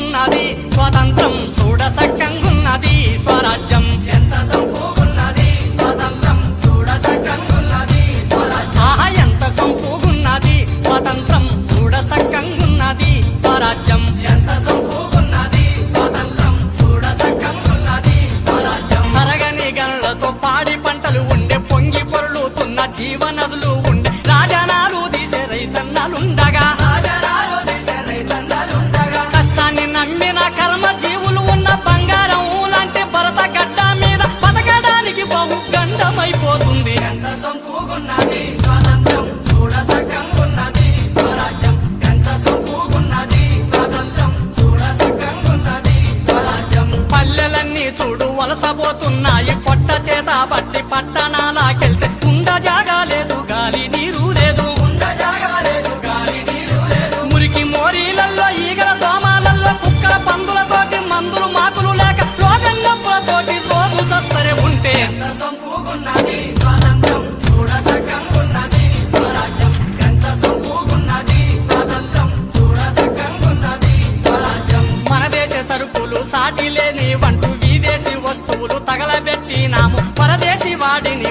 సంపూగున్నది. స్వతంత్రం చూడ సక్కంగున్నది స్వరాజ్యం ఎంత సంపూగున్నది? స్వతంత్రం చూడ సక్కంగున్నది ఆహా ఎంత సంపూగున్నది. స్వతంత్రం చూడ సక్కంగున్నది స్వరాజ్యం ఎంత సంపూగున్నది? స్వతంత్రం చూడ సక్కంగున్నది స్వరాజ్యం తరగని గనులతో పాడి పంటలు ఉండే పొంగి పొరలుతున్న జీవనదులు వలసపోతున్నాయి పొట్ట చేత పట్టి పట్టణాలకెళ్తే ఉండ జాగాలేదు గాలి నీరు లేదు. మురికి మోరీలల్లో ఈగల దోమాలల్లో కుక్కల పందులతోటి మందులు మాకులు లేక రోగన్నప్పులతోటి తోలు దస్తరే ఉంటే. దేశ సరుకులు సాటి లేని వంటూ నాము పరదేశి వాడిని